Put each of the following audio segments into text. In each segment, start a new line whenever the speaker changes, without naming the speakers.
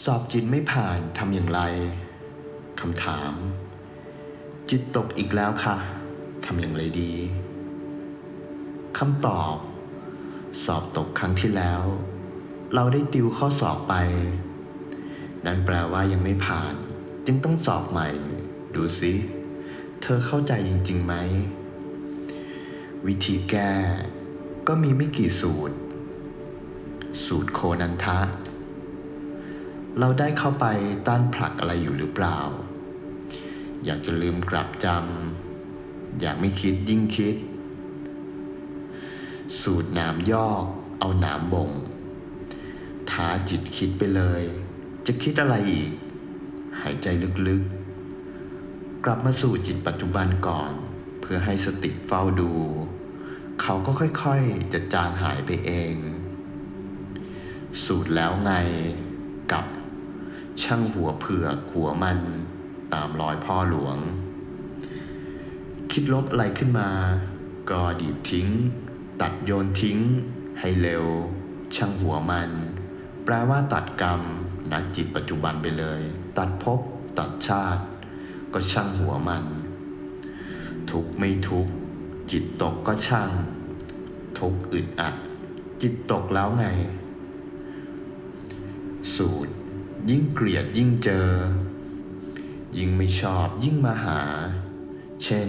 สอบจิตไม่ผ่านทำอย่างไรคำถาม จิตตกอีกแล้วค่ะทำอย่างไรดีคำตอบ สอบตกครั้งที่แล้ว เราได้ติวข้อสอบไป นั่นแปลว่ายังไม่ผ่าน จึงต้องสอบใหม่ ดูสิเธอเข้าใจจริงๆไหม วิธีแก้ก็มีไม่กี่สูตร สูตรโคนันทะ เราได้เข้าไปต้านผลักอะไรอยู่หรือเปล่า อยากจะลืมกลับจำอยากไม่คิดยิ่งคิด สูตรหนามยอกเอาหนามบ่งท้าจิตคิดไปเลย จะคิดอะไรอีก หายใจลึกๆ กลับมาสู่จิตปัจจุบันก่อน เพื่อให้สติเฝ้าดู เขาก็ค่อยๆ จะจางหายไปเอง สูตรแล้วไงกับ ช่างหัวเผือกหัวมันตามรอยพ่อหลวง คิดลบอะไรขึ้นมา ก็ดีดทิ้ง ตัดโยนทิ้ง ให้เร็ว ช่างหัวมัน แปลว่าตัดกรรมนักจิตปัจจุบันไปเลย ตัดภพตัดชาติ ก็ช่างหัวมัน ทุกไม่ทุกจิตตกก็ช่าง ทุกอึดอัด จิตตกแล้วไง สูตร ยิ่งเกลียดยิ่งเจอ ยิ่งไม่ชอบยิ่งมาหา เช่น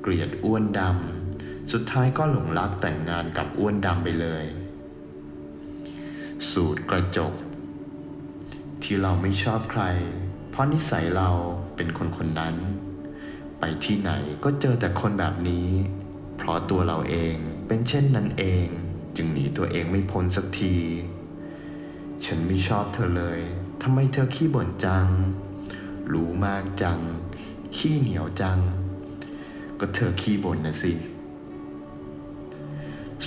เกลียดอ้วนดำ สุดท้ายก็หลงรักแต่งงานกับอ้วนดำไปเลย สูตรกระจก ที่เราไม่ชอบใคร เพราะนิสัยเราเป็นคนคนนั้น ไปที่ไหนก็เจอแต่คนแบบนี้ เพราะตัวเราเองเป็นเช่นนั้นเองจึงหนีตัวเองไม่พ้นสักที ฉันไม่ชอบเธอเลย ทำไมเธอขี้บ่นจัง รู้มากจัง ขี้เหนียวจัง ก็เธอขี้บ่นนะสิ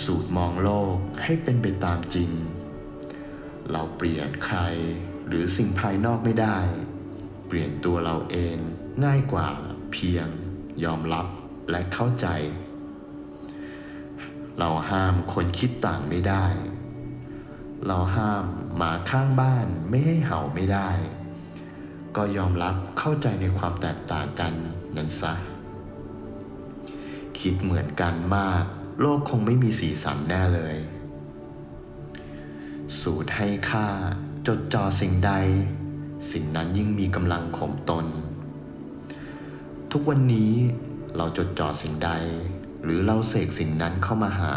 สูตรมองโลกให้เป็นไปตามจริง เราเปลี่ยนใครหรือสิ่งภายนอกไม่ได้ เปลี่ยนตัวเราเองง่ายกว่าเพียง ยอมรับและเข้าใจ เราห้ามคนคิดต่างไม่ได้ เราห้ามหมาข้างบ้านไม่ให้เห่าไม่ได้ ก็ยอมรับเข้าใจในความแตกต่างกันนั้นซะ คิดเหมือนกันมาก โลกคงไม่มีสีสันแน่เลย สูตรให้ค่าจดจ่อสิ่งใด สิ่งนั้นยิ่งมีกำลังข่มตน ทุกวันนี้เราจดจ่อสิ่งใด หรือเราเสกสิ่งนั้นเข้ามาหา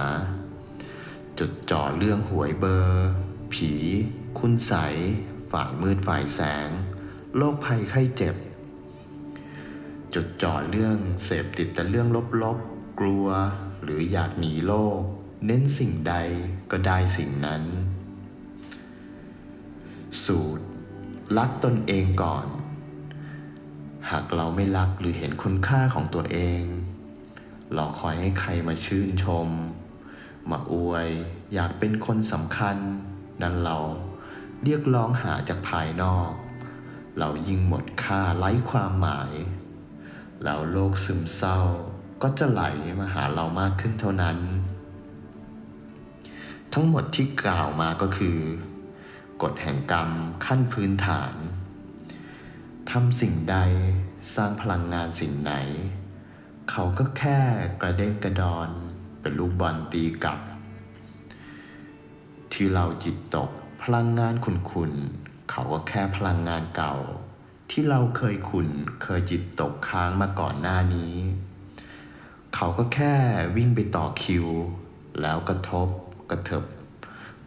จดจ่อเรื่องหวยเบอร์ ผี คุณใสฝ่ายมืดฝ่ายแสง โรคภัยไข้เจ็บ จดจ่อเรื่องเสพติดแต่เรื่องลบๆ กลัว หรืออยากหนีโลก เน้นสิ่งใดก็ได้สิ่งนั้น สูตร รักตนเองก่อน หากเราไม่รักหรือเห็นคุณค่าของตัวเอง เราคอยให้ใครมาชื่นชม มาอวย อยากเป็นคนสำคัญ นั่นเราเรียกร้องหาจากภายนอก เรายิ่งหมดค่าไร้ความหมาย แล้วโรคซึมเศร้าก็จะไหลมาหาเรามากขึ้นเท่านั้น ทั้งหมดที่กล่าวมาก็คือกฎแห่งกรรมขั้นพื้นฐานทำสิ่งใดสร้างพลังงานสิ่งไหน เขาก็แค่กระเด้งกระดอน เป็นลูกบอลตีกลับ ที่เราจิตตกพลังงานขุนๆเขาก็แค่พลังงานเก่า ที่เราเคยขุนเคยจิตตกค้างมาก่อนหน้านี้ เขาก็แค่วิ่งไปต่อคิว แล้วกระทบกระเถิบ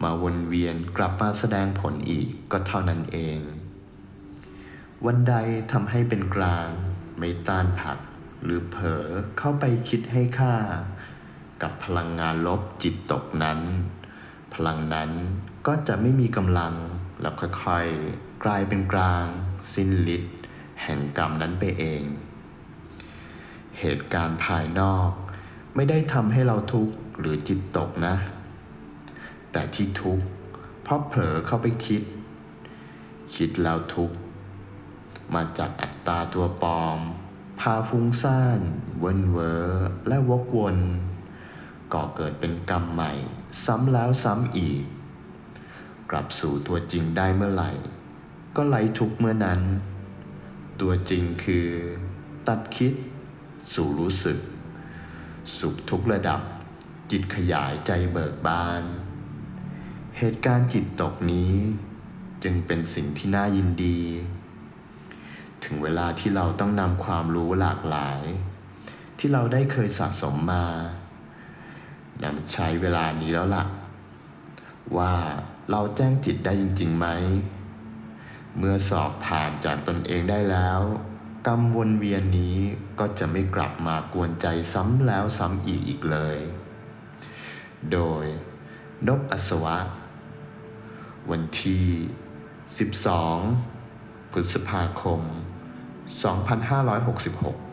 มาวนเวียนกลับมาแสดงผลอีกก็เท่านั้นเอง วันใดทำให้เป็นกลาง ไม่ต้านผัก หรือเผลอเข้าไปคิดให้ค่า กับพลังงานลบจิตตกนั้น พลังนั้นก็จะไม่มีกำลังแล้วค่อยๆกลายเป็นกลาง สิ้นฤทธิ์แห่งกรรมนั้นไปเอง เหตุการณ์ภายนอก ไม่ได้ทำให้เราทุกข์หรือจิตตกนะ แต่ที่ทุกข์เพราะเผลอเข้าไปคิด คิดแล้วทุกข์มาจากอัตตาตัวปลอม พาฟุ้งซ่าน เวนเวอและวกวน ก่อเกิดเป็นกรรมใหม่ ซ้ำแล้วซ้ำอีก กลับสู่ตัวจริงได้เมื่อไหร่ ก็ไร้ทุกเมื่อนั้น ตัวจริงคือ ตัดคิด สู่รู้สึก สุขทุกระดับ จิตขยายใจเบิกบาน เหตุการณ์จิตตกนี้ จึงเป็นสิ่งที่น่ายินดี ถึงเวลาที่เราต้องนำความรู้หลากหลาย ที่เราได้เคยสะสมมา นำใช้เวลานี้แล้วล่ะ ว่าเราแจ้งจิตได้จริงๆไหม เมื่อสอบผ่านจากตนเองได้แล้วกรรมวนเวียนนี้ก็จะไม่กลับมากวนใจซ้ำแล้วซ้ำอีกอีกเลย โดยนบอัศวะ วันที่ 12 พฤษภาคม 2566